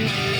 Ang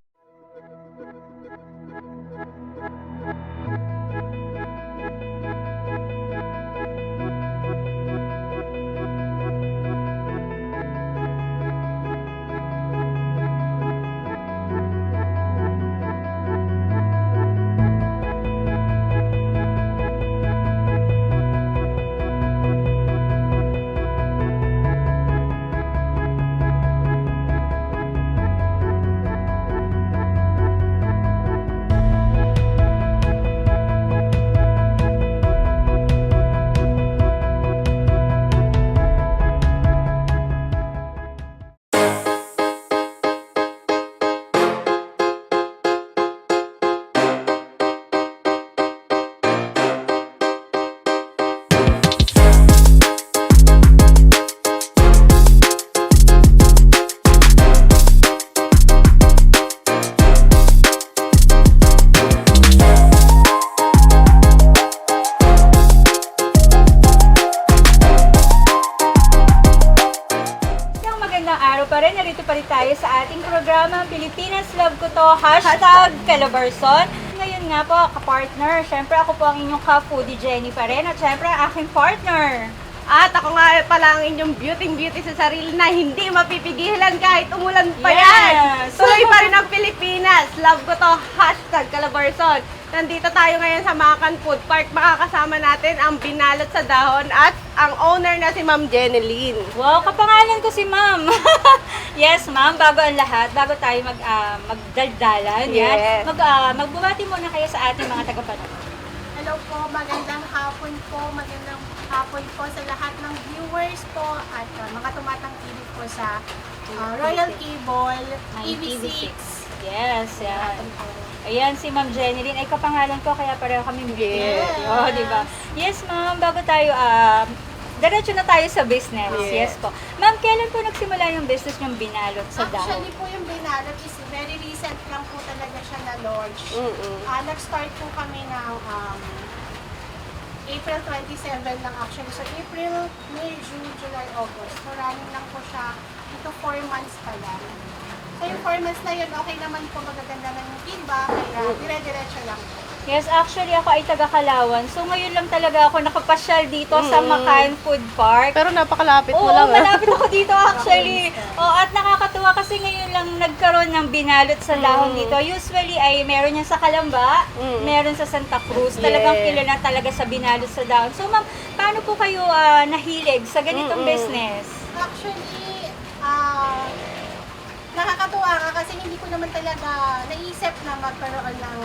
Rin tayo sa ating programa Pilipinas Love Ko To, hashtag Calabarzon. Ngayon nga po, kapartner, syempre ako po ang inyong ka-foodie Jenny pa rin at syempre ang aking partner. At ako nga pala ang inyong beauty-beauty sa sarili na hindi mapipigilan kahit umulan pa Yes! yan. Tuloy pa rin ang Pilipinas. Love ko to. Hashtag Calabarzon. Nandito tayo ngayon sa Makan Food Park. Makakasama natin ang binalot sa dahon at ang owner na si Ma'am Jeneline. Wow, kapangalan ko si ma'am. yes, ma'am, bago ang lahat, bago tayo mag, ah, magdaldalan, yan, Yes. mag, ah, magbumati muna kayo sa ating mga tagapanood. Hello po, magandang hapon po, magandang hapon po sa lahat ng viewers po at uh, mga tumatangkilik po sa uh, Royal Cable, Ay, TV6. Yes, yan. Ayan, si Ma'am Jeneline. Ay, kapangalan ko, kaya pareho kami Yes. Oh, di ba? Yes, ma'am. Bago tayo, ah, diretso na tayo sa business. Yes, Yes. po. Ma'am, kailan po nagsimula yung business yung binalot sa dahon? Actually po yung binalot is very recent lang po talaga siya na-launch. Mm-mm. Ah, nag-start po kami ng um, April 27 lang actually. So April, May, June, July, August. So running lang po siya ito 4 months pa lang. So yung 4 months na yun, okay naman po magaganda na yung feedback. Kaya dire-diretso lang po. Yes, actually ako ay taga Kalawan. So ngayon lang talaga ako nakapasyal dito sa Mm. Makan Food Park. Pero napakalapit Oo, mo lang. ah. malapit ako dito actually. Oh, at nakakatuwa kasi ngayon lang nagkaroon ng binalot sa dahon dito. Usually ay meron yan sa Kalamba, Mm. meron sa Santa Cruz. Talagang Yes. kilala talaga sa binalot sa dahon. So ma'am, paano po kayo ah, nahilig sa ganitong Mm-mm. business? Actually, ah nakakatuwa nga kasi hindi ko naman talaga naisip na magkaroon ng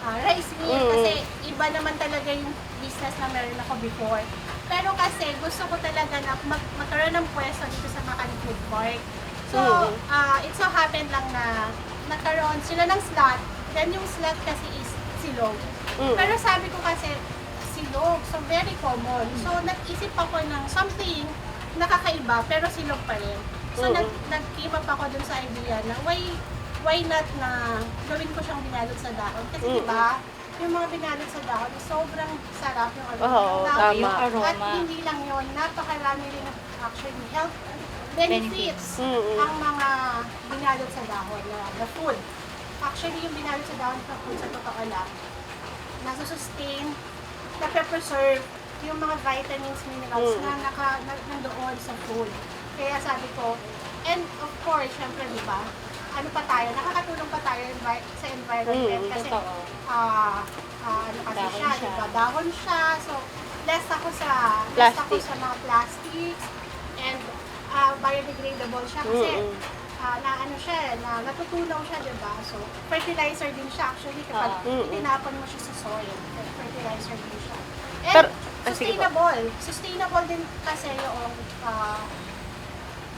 ah, rice mill Mm. kasi iba naman talaga yung business na meron ako before. Pero kasi gusto ko talaga na mag magkaroon ng pwesto dito sa Macan Food Park. So, Mm. ah, it so happened lang na nagkaroon sila ng slot. Then yung slot kasi is silog. Mm. Pero sabi ko kasi, silog. So, very common. So, nag-isip ako ng something nakakaiba, pero silog pa rin. So, Mm. nag, nag-came up ako dun sa idea na why, why not na gawin ko siyang binalot sa dahon. Kasi Mm. di ba, yung mga binalot sa dahon, sobrang sarap yung aroma. Oo, ng dahon. tama. Yung aroma. At hindi lang yun, napakarami rin ng actually health benefits Mm-mm. ang mga binalot sa dahon na, na food. Actually, yung binalot sa dahon na food, sa totoo lang, nasusustain, nape-preserve yung mga vitamins, minerals Mm. na naka, na, nandoon sa food. Kaya sabi ko, and of course, syempre, di ba, ano pa tayo, nakakatulong pa tayo sa environment Mm, kasi ah ah, ano kasi Dahon siya, siya. di ba, dahon siya, so less ako sa less ako Plastic. sa mga plastics and ah, biodegradable siya kasi Mm-mm. ah, na ano siya, eh, na natutunaw siya, di ba? So, fertilizer din siya actually kapag. Mm-mm. itinapon mo siya sa soil. Fertilizer din siya. And Pero- sustainable. Sustainable din kasi yung ah,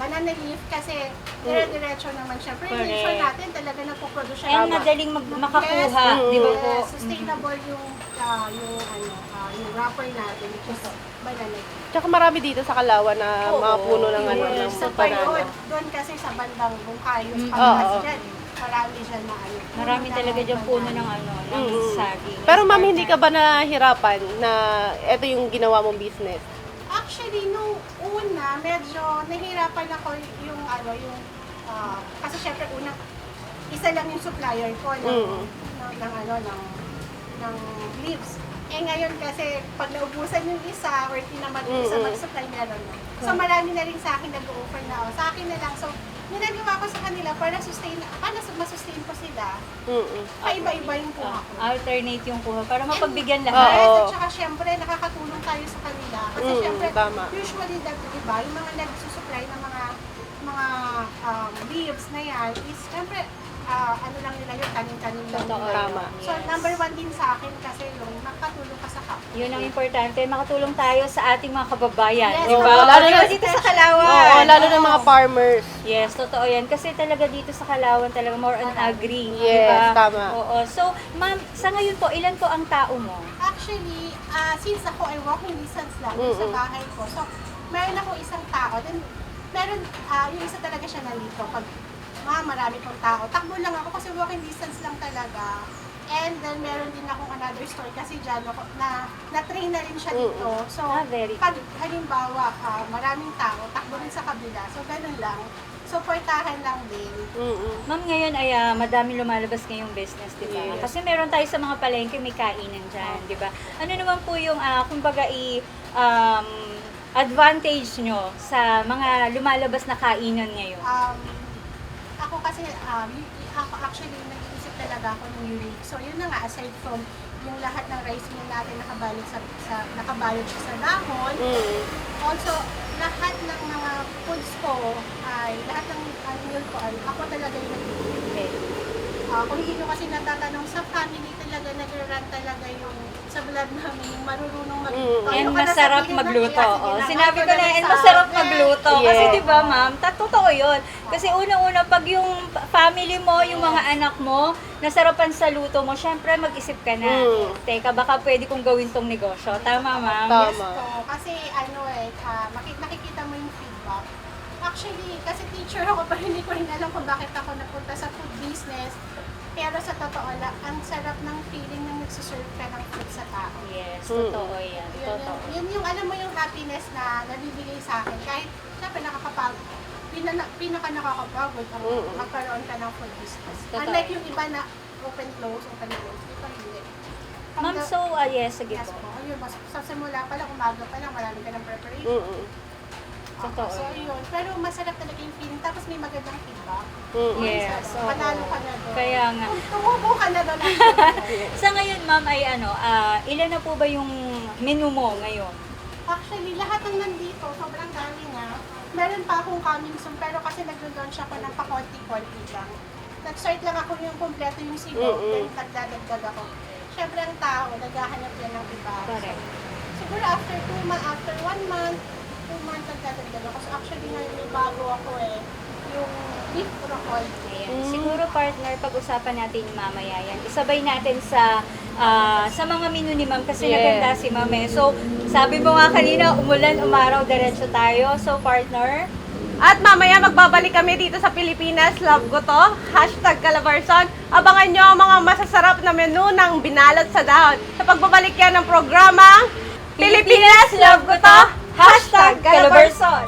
banana leaf kasi dire-diretso naman siya. Pero yung Correct. nature natin talaga nagpo-produce siya. And ng- madaling mag- makakuha, Yes, di ba Mm. po? yes, sustainable yung ah, yung ano ah, yung wrapper natin which is banana leaf. Tsaka marami dito sa Kalawa na Oo, mga puno ng ano, yes. ng Sa banana. Payot, doon kasi sa bandang Bungkayos, Mm. Oo. dyan, marami dyan na ano. Marami puno talaga dyan puno banana. ng ano, ng Mm. saging. Pero ma'am, hindi ka ba nahirapan na ito yung ginawa mong business? Actually, nung una, medyo nahirapan ako yung ano, yung, ah, kasi syempre una, isa lang yung supplier ko ng, Mm. ng, ng ano, ng, ng leaves. Eh ngayon kasi, pag naubusan yung isa, or tinamat yung isa Mm-mm. mag-supply, meron na. So marami na rin sa akin nag-offer na, oh, sa akin na lang. So, ginagawa ko sa kanila para sustain, para masustain ko sila. Mm-mm. Paiba-iba yung kuha Ah, ko. alternate yung kuha para mapagbigyan Oo. lahat. Yes, at saka syempre nakakatulong tayo sa kanila. Kasi Mm, syempre, tama. usually, di ba, yung mga nagsusupply ng mga mga um, leaves na yan is syempre, ah, ano lang nila yun, tanim-tanim lang Totoo nila. Tama. So, yes. number one din sa akin kasi yung makatulong ka sa kapwa. Yun ang importante, makatulong tayo sa ating mga kababayan, Yes, di ba? oo, lalo na- dito sa Kalawan? Oo, lalo na Oo. mga farmers. Yes, totoo yan. Kasi talaga dito sa Kalawan, talaga more on agri. di Yes, ba? tama. Oo. So, ma'am, sa ngayon po, ilan po ang tao mo? Actually, ah, since ako ay walking distance lang dun sa bahay ko, so meron ako isang tao, then meron, ah, yung isa talaga siya nandito. Pag mga marami pong tao, takbo lang ako kasi walking distance lang talaga. And then meron din akong another store kasi dyan ako, na na-train na rin siya dito. So, Ah, very pag halimbawa, ah, maraming tao, takbo rin sa kabila. So, ganun lang. Supportahan lang din. Mm-mm. Ma'am, ngayon ay ah, madami lumalabas ngayong business, di ba? Yes. Kasi meron tayo sa mga palengke, may kainan dyan, di ba? Ano naman po yung, ah, kumbaga, i, um, advantage nyo sa mga lumalabas na kainan ngayon? Um, ako kasi, um, ako actually, nag-iisip talaga ako ng unique. So, yun na nga, aside from yung lahat ng rice meal natin nakabalot sa, sa nakabalot siya sa dahon, Mm. also, lahat ng mga foods ko ay, lahat ng uh, meal ko ay, ako talaga yung nag-prepare. Ah, kung hindi nyo kasi natatanong sa family talaga, nag-run talaga yung sa blood namin, yung marunong magluto. Mm. And Ayoko na masarap sabihin na, magluto. "Kaya, sige Oh, na, sinabi ko na, and nagsabi." masarap magluto. Kasi Yes. di ba, ma'am, ta- totoo yun. Kasi unang-una, pag yung family mo, yung mga anak mo, nasarapan sa luto mo, syempre mag-isip ka na. Mm. Teka, baka pwede kong gawin tong negosyo. Tama, ma'am? Tama. Yes po. Kasi ano eh, ah, maki- nakikita mo yung feedback. Actually, kasi teacher ako pero hindi ko rin alam kung bakit ako napunta sa food business. Pero sa totoo lang, ang sarap ng feeling ng nagsuserve ka ng food sa tao. Yes, Mm. totoo yan. Yun, Totoo. yun, yun yung alam mo yung happiness na nabibigay sa akin. Kahit syempre nakakapagod. Pinana, pinaka nakakapagod ang Mm. magkaroon ka ng food business. Totoo. Unlike yung iba na open close, open close. Ito hindi. From Ma'am, so, ah, yes, sige Yes po. po. Ayun, mas, sa simula pa lang, umaga pa lang, marami ka ng preparation. Mm-mm. Totoo. So, yun. Pero masarap talaga yung feeling. Tapos may magandang feedback. Mm-mm. Yes, So. Panalo ka na doon. Kaya nga. Tumubo ka na doon. Sa ngayon, ma'am, ay ano, ah, ilan na po ba yung menu mo ngayon? Actually, lahat ng nandito, sobrang dami na. Meron pa akong coming soon, pero kasi nag-launch ako ng pakonti-konti lang. Nag-start lang ako yung kompleto yung sigaw, Mm-mm. then nagdadagdag ako. Siyempre ang tao, naghahanap yan ng iba. Correct. So, siguro after two months, after one month, two months nagdadagdag ako. So actually ngayon may bago ako eh, yung beef broccoli. Ayan. Mm. Siguro partner, pag-usapan natin mamaya yan. Isabay natin sa ah, sa mga menu ni ma'am kasi Yes. naganda si ma'am eh. So, sabi mo nga kanina, umulan, umaraw, diretso tayo. So, partner, At mamaya magbabalik kami dito sa Pilipinas. Love ko to. Hashtag Calabarzon. Abangan nyo ang mga masasarap na menu ng binalot sa dahon. Sa pagbabalik yan ng programa, Pilipinas, love ko to. Hashtag Calabarzon.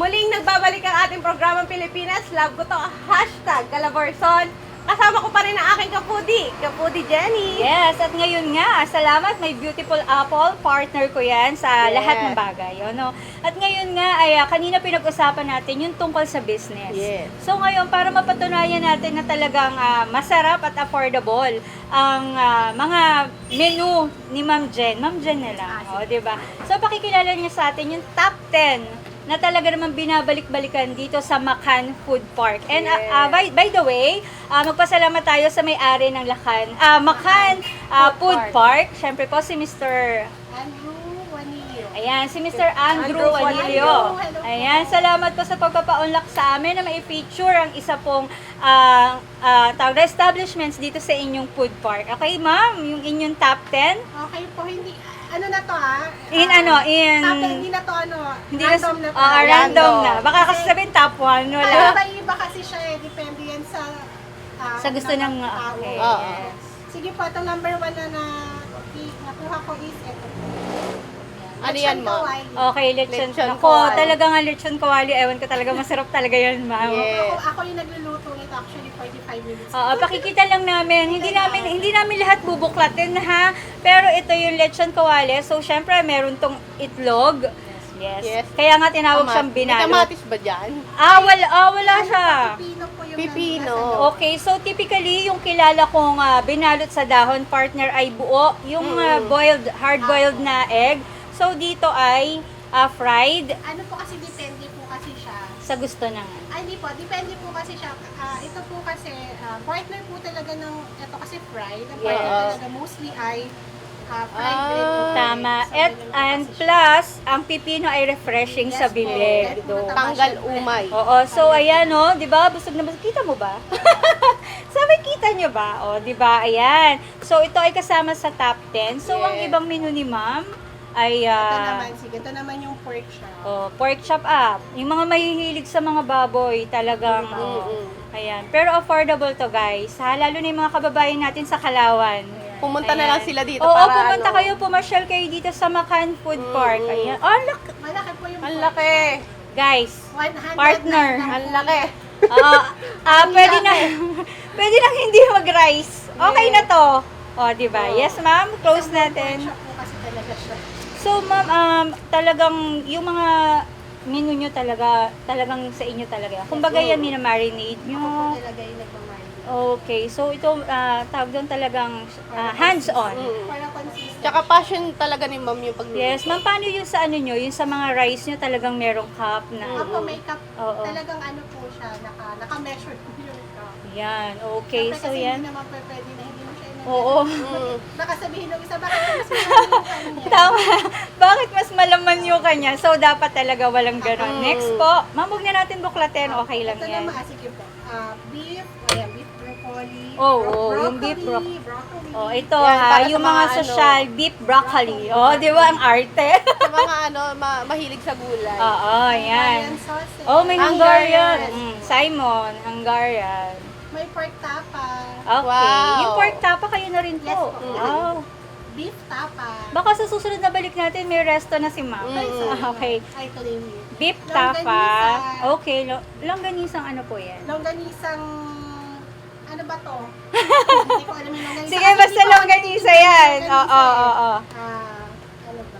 Muling nagbabalik ang ating programang Pilipinas. Love ko to. Hashtag Calabarzon. Kasama ko pa rin ang aking kapudi, kapudi Jenny. Yes, at ngayon nga, salamat, may beautiful apple, partner ko yan sa Yes. lahat ng bagay. Ano? At ngayon nga, ay ah, kanina pinag-usapan natin yung tungkol sa business. Yes. So ngayon, para mapatunayan natin na talagang ah, masarap at affordable ang ah, mga menu ni Ma'am Jen. Ma'am Jen na lang, o, di ba? So pakikilala niyo sa atin yung top 10 na talaga naman binabalik-balikan dito sa Makan Food Park. And ah, ah, by, by the way, ah, magpasalamat tayo sa may-ari ng Lakan, ah, Makan ah, Food Food Park. Siyempre po si Mr. Andrew. Ayan, si Mr. Andrew, Andrew Anilio. Ayan, salamat po sa pagpapa-unlock sa amin na mai-feature ang isa pong tawag na establishments dito sa inyong food park. Okay, ma'am? Yung inyong top 10? Okay po, hindi, ano na to ah? In Ah, ano, in... Top 10, hindi na to ano, Hindi random na, na to. ah, random Random. na. Baka kasi sabihin top 1, wala. Iba-iba kasi siya eh, depende yan sa... ah, Sa gusto ng- tao. okay, Oo. yes. Sige po, itong number one na, na nakuha ko is ito. Ano yan, ma'am? Okay, lechon. Lechon Ako, kawali. talaga nga lechon kawali. Ewan ko talaga, masarap talaga yan, ma'am. Yes. Ako, ako yung nagluluto nito actually 45 minutes. Oo, pakikita lang namin. Hindi namin hindi namin lahat bubuklatin ha. Pero ito yung lechon kawali. So syempre meron tong itlog. Yes. Yes. Kaya nga tinawag Tama- siyang May binalot. kamatis ba dyan? Ah, wala, ah, wala siya. Pipino po yung Pipino. nasa- Okay, so typically yung kilala kong ah, binalot sa dahon partner ay buo, yung ah, boiled hard boiled na egg. So dito ay ah, fried Ano po kasi depende po kasi siya. sa gusto ng Ay, hindi po. Depende po kasi siya. Ah, ito po kasi, ah, partner po talaga ng, ito kasi fried. Ang partner Yes. talaga mostly ay ah, fried Ah. bread po. Tama. At, and plus, ang pipino ay refreshing sa bilig. Do. Tanggal umay. Oo, so ayan oh, 'di ba? Busog na busog. Kita mo ba? Sabi kita nyo ba? O, 'di ba? Ayan. So ito ay kasama sa top 10. So ang Yes. ibang menu ni Ma'am ay Ito ah, naman, sige. Ito naman yung pork siya. oh, pork chop up. Yung mga mahihilig sa mga baboy, talagang oh, Mm-mm. Ayan. Pero affordable to, guys. Ha? Lalo na yung mga kababayan natin sa Kalawan. Pumunta na Ayan. lang sila dito Oo, para pumunta ano. kayo, pumasyal kayo dito sa Macan Food Park. Mm-mm. Ayan. Oh, look, Malaki po yung Ang laki. guys. 100 Partner. na Ang laki. Ah, ah, pwede na pwede nang hindi mag-rice. Okay na to. O, di ba? Oo. Yes, ma'am. Close natin. pork chop po kasi talaga siya. So, ma'am, um, talagang yung mga menu nyo talaga, talagang sa inyo talaga. Kumbaga yan, minamarinate Ako nyo. po talaga yung nagmamarinate. Okay, so ito, ah, tawag doon talagang ah, hands-on. Mm. Tsaka passion talaga ni ma'am yung pagluluto. Yes, ma'am, paano yung sa ano nyo, yung sa mga rice nyo talagang merong cup na, Ako makeup, Oo. talagang ano po siya, naka, naka-measure po yung cup. yan, okay, Siyempre so kasi yan. hindi naman po pwede na hindi mo siya inanyan. Oo. Mm. Baka sabihin ng isa, bakit mas marami yung kanya? Tama. Bakit mas malaman yung kanya? So, dapat talaga walang ganon. Mm. Next po, mamog na natin buklatin. Okay lang Ito yan. naman, ah, sige po. Ah, beef, ayan, beef broccoli. Oh, bro- oh, yung beef bro- broccoli. Oh, ito Yan, ha, para sa yung mga, mga ano, social beef broccoli. Oh, di ba ang arte? Sa mga ano, ma- mahilig sa gulay. Oo, Hungarian yan. sausage. Oh, may Hungarian. Hungarian. Mm, Simon, Hungarian. May pork tapa. Okay. Wow. Yung pork tapa kayo na rin Yes po. po. Wow. Beef tapa. Baka sa susunod na balik natin, may resto na si ma'am. Mm. Okay. Ay, ito na yung Beef Longganisa. tapa. Okay. Lo- longganisang ano po yan? Longganisang, ano ba to? Hindi ko alam yung longganisa. Sige, Kasi basta hindi ko longganisa alam yung yan. longganisa Oo, oo, eh. oo. Ah, ano ba?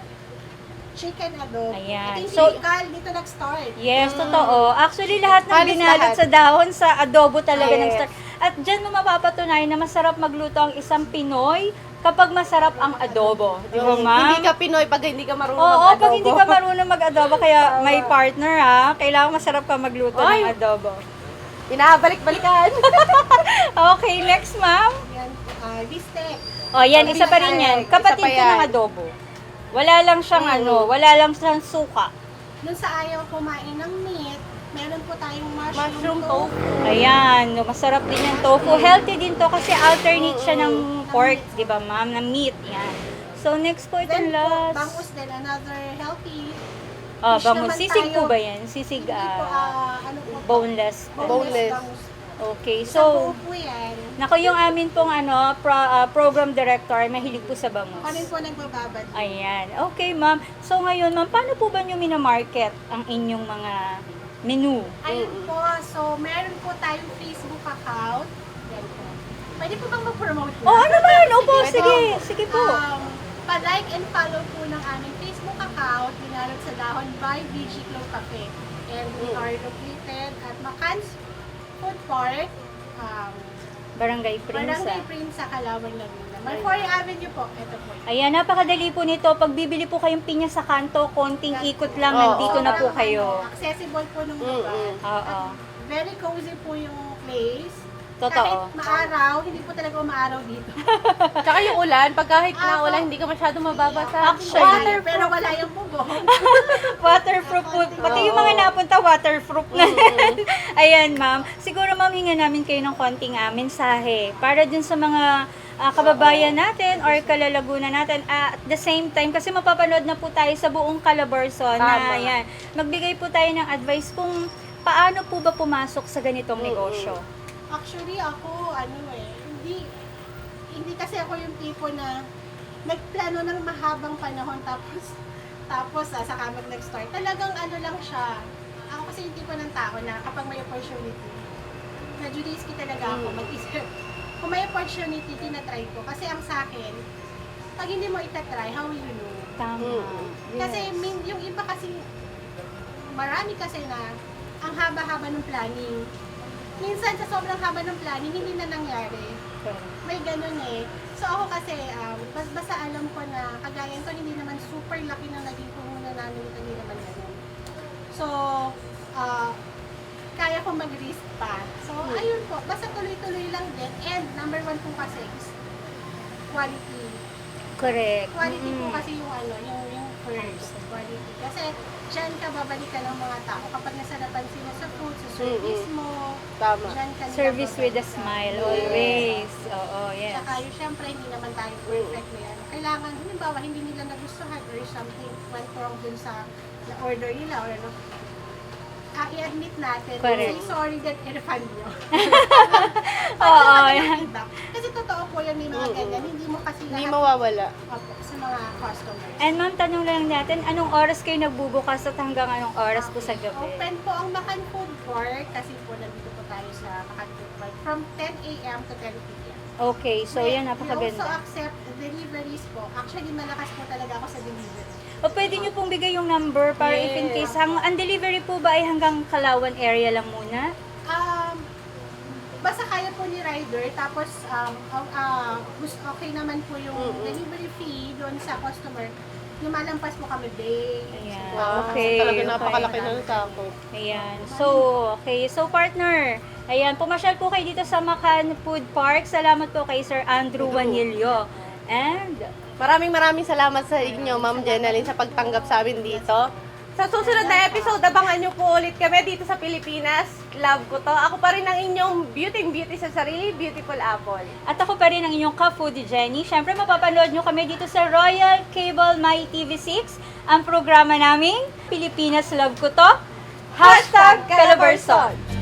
Chicken adobo. Ayan. Ito yung So- typical, dito nag-start. Yes, totoo. Actually, lahat ng Halos binalot lahat. sa dahon sa adobo talaga Yes. ng start. At dyan mo mapapatunayan na masarap magluto ang isang Pinoy kapag masarap ang adobo. Di ba, ma'am? Hindi ka Pinoy pag hindi ka marunong Oo, mag-adobo. pag hindi ka marunong mag-adobo, kaya may partner ha, kailangan masarap ka magluto ng adobo. Pinabalik-balikan. Okay, next ma'am. Yan, beef steak. O, yan, isa pa rin yan. Kapatid ko ng adobo. Wala lang siyang Mm. ano, wala lang siyang suka. Dun sa ayaw kumain ng meat, meron po tayong mushroom, Mushroom tofu. Ayan, no, masarap din yung tofu. Healthy din to kasi alternate siya ng pork, di ba ma'am, na meat. Yan. So, next po itong Then po, last. bangus din, another healthy. Ah, fish bangus. naman Sisig po tayo. ba yan? Sisig, Hindi po, ah, ah, ano po? boneless. Boneless. bangus. Okay, So, so, po yan. nako yung amin pong ano, pro- ah, program director, mahilig po sa bangus. Kami po nagbababad. Ayan. Okay, ma'am. So, ngayon, ma'am, paano po ba nyo minamarket ang inyong mga menu? Ayun po, so meron po tayong Facebook account. Yan po. Pwede po bang mag-promote na? Oo oh, naman, opo, Sige, sige po. Um, pa-like and follow po ng aming Facebook account, Binalot sa Dahon by BG Club Cafe. And we are located at Macans Food Park, um, Barangay Barangay Prinsa. Prince sa Calawang, Laguna. Malfoy Avenue po, ito po. Ayan, napakadali po nito. Pag bibili po kayong pinya sa kanto, konting ikot lang, Oo. nandito na po Sobrang, kayo. ano, accessible po ng lugar. Mm-mm. Oo. At very cozy po yung place. Totoo. Kahit maaraw, hindi po talaga umaaraw dito. Tsaka yung ulan, pag kahit Ah, na ulan, hindi ka masyadong mababasa. Actually. Water, pero wala yung bubong. Waterproof po. Pati yung mga napunta, waterproof na. Ayan, ma'am. Siguro, ma'am, hinga namin kayo ng konting ah, mensahe para dun sa mga ah, kababayan natin or kalalaguna natin. Ah, at the same time, kasi mapapanood na po tayo sa buong Calabarzon na Tama. yan. Magbigay po tayo ng advice kung paano po ba pumasok sa ganitong negosyo. Actually, ako, ano eh, hindi, hindi kasi ako yung tipo na nagplano ng mahabang panahon tapos, tapos ah, saka mag nag-start. Talagang ano lang siya. Ako kasi yung tipo ng tao na kapag may opportunity, na Judiski talaga ako, mag-isip. Kung may opportunity, tinatry ko. Kasi ang sa akin, pag hindi mo itatry, how will you know? Tama. Kasi min, yung iba kasi, marami kasi na ang haba-haba ng planning. Minsan sa sobrang haba ng planning, hindi na nangyari. May ganun eh. So ako kasi, um, bas basta alam ko na kagaya ko, hindi naman super laki na naging puhunan namin, hindi naman ganun. So, ah, kaya ko mag-risk pa. So, ayun po, basta tuloy-tuloy lang din. And number one po kasi is quality. Correct. Quality po Mm. kasi yung ano, yung, yung first quality. Kasi dyan ka babalikan ng mga tao kapag nasarapan sila sa food, sa service mo, Tama. dyan ka nila Service with a babalikan. smile, Yes. always. Oo, yes. Tsaka yung syempre hindi naman tayo perfect na yan. Kailangan, halimbawa, hindi nila nagustuhan or something went wrong dun sa na-order nila or ano, i-admit natin. Correct. Say sorry that i-refund nyo. Oo. Kasi totoo po yan, may mga Mm-mm. ganyan. Hindi mo kasi Hindi lahat mawawala. Opo, sa mga customers. And ma'am, tanong lang natin, anong oras kayo nagbubukas at hanggang anong oras po sa gabi? Open po ang Makan Food Court kasi po nandito po tayo sa Makan Food Court from 10 a.m. to 10 p.m. Okay, so yan, We also napakaganda. accept deliveries po. Actually, malakas po talaga ako sa delivery. O pwede nyo pong bigay yung number para if in case, hang, ang delivery po ba ay hanggang Kalawan area lang muna? Um, basta kaya po ni rider, tapos um, uh, uh, okay naman po yung Mm-mm. delivery fee doon sa customer. Lumalampas po kami day. Ayan, Wow, okay. Talaga okay. napakalaki na ng sako. Ayan. So, okay. So, partner, ayan, pumasyal po kayo dito sa Makan Food Park. Salamat po kay Sir Andrew Wanilio. And, Maraming maraming salamat sa inyo, Ma'am Jenaline, sa pagtanggap sa amin dito. Sa susunod na episode, abangan nyo po ulit kami dito sa Pilipinas. Love ko to. Ako pa rin ang inyong beauty beauty sa sarili, beautiful apple. at ako pa rin ang inyong ka-foodie Jenny. Siyempre, mapapanood nyo kami dito sa Royal Cable My TV6. Ang programa naming Pilipinas Love Ko To. Hashtag Calabarzon.